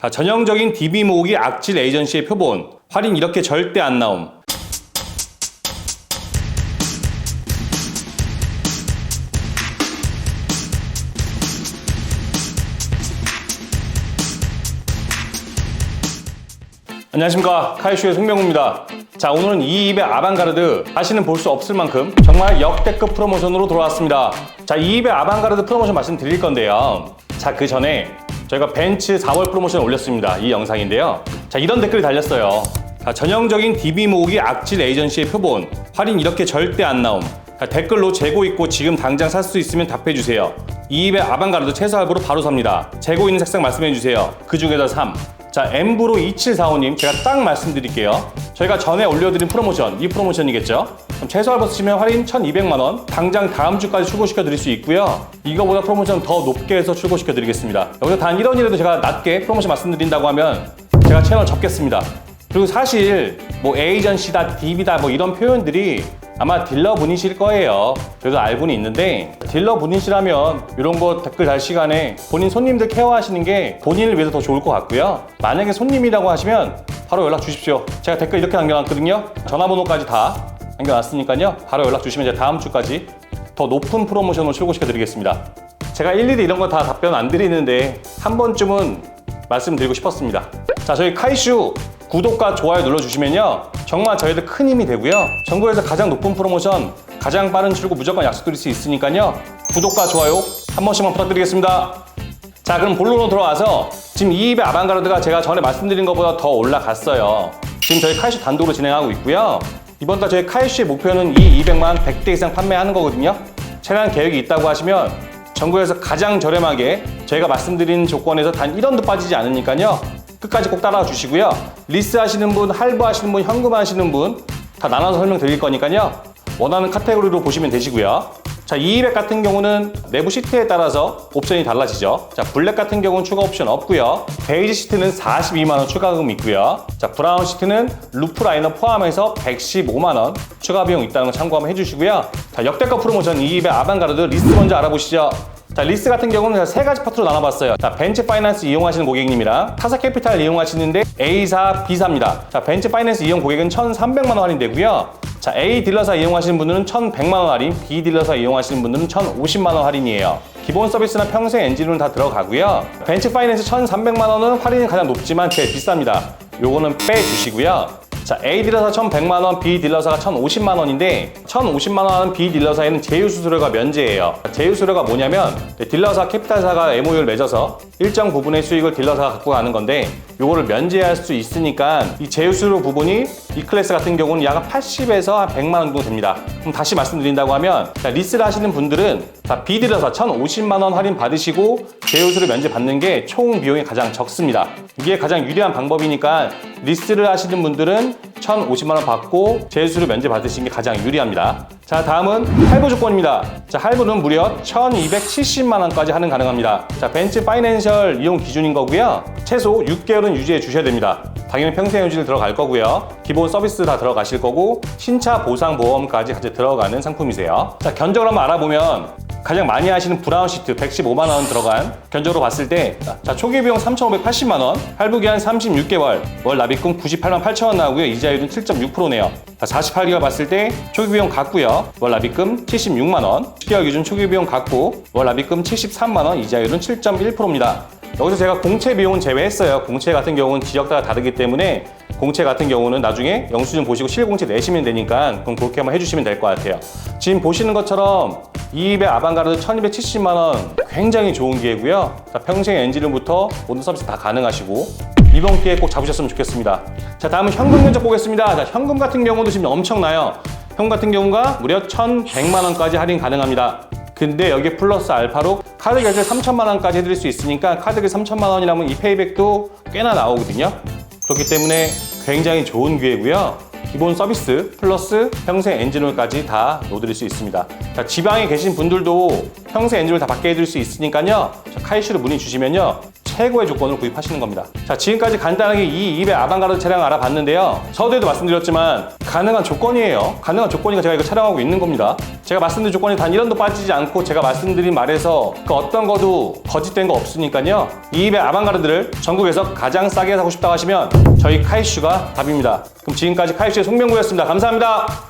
자, 전형적인 DB 모으기 악질 에이전시의 표본. 할인 이렇게 절대 안 나옴. 안녕하십니까 카이슈의 송명구입니다 자 오늘은 이 입의 아방가르드 다시는 볼 수 없을 만큼 정말 역대급 프로모션으로 돌아왔습니다 자이 입의 아방가르드 프로모션 말씀드릴 건데요 자 그 전에 저희가 벤츠 4월 프로모션 올렸습니다. 이 영상인데요. 자 이런 댓글이 달렸어요. 자, 전형적인 DB 모으기 악질 에이전시의 표본. 할인 이렇게 절대 안 나옴. 자, 댓글로 재고 있고 지금 당장 살 수 있으면 답해주세요. 이 입의 아방가르드 최소 할부로 바로 삽니다. 재고 있는 색상 말씀해주세요. 그 중에서 3 자, 엠브로 2745님 제가 딱 말씀드릴게요. 저희가 전에 올려드린 프로모션, 이 프로모션이겠죠? 그럼 최소 할부 쓰시면 할인 1200만원, 당장 다음 주까지 출고시켜 드릴 수 있고요. 이거보다 프로모션 더 높게 해서 출고시켜 드리겠습니다. 여기서 단 1원이라도 제가 낮게 프로모션 말씀드린다고 하면 제가 채널 접겠습니다. 그리고 사실 뭐 에이전시다, DB다 뭐 이런 표현들이 아마 딜러 분이실 거예요. 저도 알고는 있는데 딜러 분이시라면 이런 거 댓글 달 시간에 본인 손님들 케어하시는 게 본인을 위해서 더 좋을 것 같고요. 만약에 손님이라고 하시면 바로 연락 주십시오. 제가 댓글 이렇게 남겨놨거든요. 전화번호까지 다 남겨놨으니까요. 바로 연락 주시면 제가 다음 주까지 더 높은 프로모션으로 출고시켜 드리겠습니다. 제가 일일이 이런 거 다 답변 안 드리는데 한 번쯤은 말씀드리고 싶었습니다. 자, 저희 카이슈 구독과 좋아요 눌러주시면요. 정말 저희들 큰 힘이 되고요. 전국에서 가장 높은 프로모션, 가장 빠른 출고 무조건 약속드릴 수 있으니까요. 구독과 좋아요 한 번씩만 부탁드리겠습니다. 자, 그럼 본론으로 들어와서 지금 이 입의 아방가르드가 제가 전에 말씀드린 것보다 더 올라갔어요. 지금 저희 카이슈 단독으로 진행하고 있고요. 이번 달 저희 카이슈의 목표는 이 200만 100대 이상 판매하는 거거든요. 차량 계획이 있다고 하시면 전국에서 가장 저렴하게 저희가 말씀드린 조건에서 단 1원도 빠지지 않으니까요. 끝까지 꼭 따라와 주시고요. 리스 하시는 분, 할부 하시는 분, 현금 하시는 분 다 나눠서 설명드릴 거니까요. 원하는 카테고리로 보시면 되시고요. 자, 200 같은 경우는 내부 시트에 따라서 옵션이 달라지죠. 자, 블랙 같은 경우는 추가 옵션 없고요. 베이지 시트는 42만 원 추가금 있고요. 자, 브라운 시트는 루프 라이너 포함해서 115만 원 추가 비용 있다는 거 참고 한번 해주시고요. 자, 역대급 프로모션 200 아방가르드 리스 먼저 알아보시죠. 자, 리스 같은 경우는 세 가지 파트로 나눠봤어요. 자, 벤츠 파이낸스 이용하시는 고객님이랑 타사 캐피탈 이용하시는데 A사, B사입니다. 자, 벤츠 파이낸스 이용 고객은 1,300만 원 할인되고요. 자, A 딜러사 이용하시는 분들은 1,100만 원 할인, B 딜러사 이용하시는 분들은 1,050만 원 할인이에요. 기본 서비스나 평생 엔진은 다 들어가고요. 벤츠 파이낸스 1,300만 원은 할인이 가장 높지만 제일 비쌉니다. 요거는 빼주시고요. 자, A 딜러사 1,100만 원, B 딜러사가 1,050만 원인데 1,050만 원 B 딜러사에는 제휴 수수료가 면제예요. 제휴 수수료가 뭐냐면 딜러사 캐피탈사가 MOU를 맺어서 일정 부분의 수익을 딜러사가 갖고 가는 건데 요거를 면제할 수 있으니까 이 제휴 수수료 부분이 이 클래스 같은 경우는 약 80에서 한 100만 원 정도 됩니다. 그럼 다시 말씀드린다고 하면 자, 리스를 하시는 분들은 자, B 딜러사 1,050만 원 할인 받으시고 제휴 수수료 면제 받는 게 총 비용이 가장 적습니다. 이게 가장 유리한 방법이니까 리스를 하시는 분들은 1,050만 원 받고 제수료 면제 받으시는 게 가장 유리합니다. 자, 다음은 할부 조건입니다. 자, 할부는 무려 1,270만 원까지 할인 가능합니다. 자, 벤츠 파이낸셜 이용 기준인 거고요. 최소 6개월은 유지해 주셔야 됩니다. 당연히 평생 유지를 들어갈 거고요. 기본 서비스 다 들어가실 거고 신차 보상 보험까지 같이 들어가는 상품이세요. 자, 견적을 한번 알아보면 가장 많이 하시는 브라운 시트 115만 원 들어간 견적으로 봤을 때 자, 초기 비용 3,580만 원, 할부 기한 36개월, 월 납입금 98만 8천 원 나오고요. 이자율은 7.6%네요. 자, 48개월 봤을 때 초기 비용 같고요. 월 납입금 76만 원, 10개월 기준 초기 비용 같고 월 납입금 73만 원, 이자율은 7.1%입니다. 여기서 제가 공채 비용은 제외했어요. 공채 같은 경우는 지역 따라 다르기 때문에 공채 같은 경우는 나중에 영수증 보시고 실공채 내시면 되니까 그럼 그렇게 한번 해주시면 될 것 같아요. 지금 보시는 것처럼 200 아방가르드 1270만 원 굉장히 좋은 기회고요. 자, 평생 엔진을부터 모든 서비스 다 가능하시고 이번 기회에 꼭 잡으셨으면 좋겠습니다. 자, 다음은 현금 견적 보겠습니다. 자, 현금 같은 경우도 지금 엄청나요. 현금 같은 경우가 무려 1,100만 원까지 할인 가능합니다. 근데 여기 플러스 알파로 카드 결제 3천만 원까지 해드릴 수 있으니까 카드 결제 3천만 원이라면 이 페이백도 꽤나 나오거든요. 그렇기 때문에 굉장히 좋은 기회고요. 기본 서비스 플러스 평생 엔진오일까지 다 넣어드릴 수 있습니다. 자, 지방에 계신 분들도 평생 엔진오일 다 받게 해드릴 수 있으니까요. 자, 카이슈로 문의 주시면요. 최고의 조건을 구입하시는 겁니다. 자, 지금까지 간단하게 이 200 아방가르드 차량 알아봤는데요. 서두에도 말씀드렸지만 가능한 조건이에요. 가능한 조건이니까 제가 이거 촬영하고 있는 겁니다. 제가 말씀드린 조건이 단 1원도 빠지지 않고 제가 말씀드린 말에서 그 어떤 거도 거짓된 거 없으니까요. 이 200 아방가르드를 전국에서 가장 싸게 사고 싶다고 하시면 저희 카이슈가 답입니다. 그럼 지금까지 카이슈의 송명구였습니다. 감사합니다.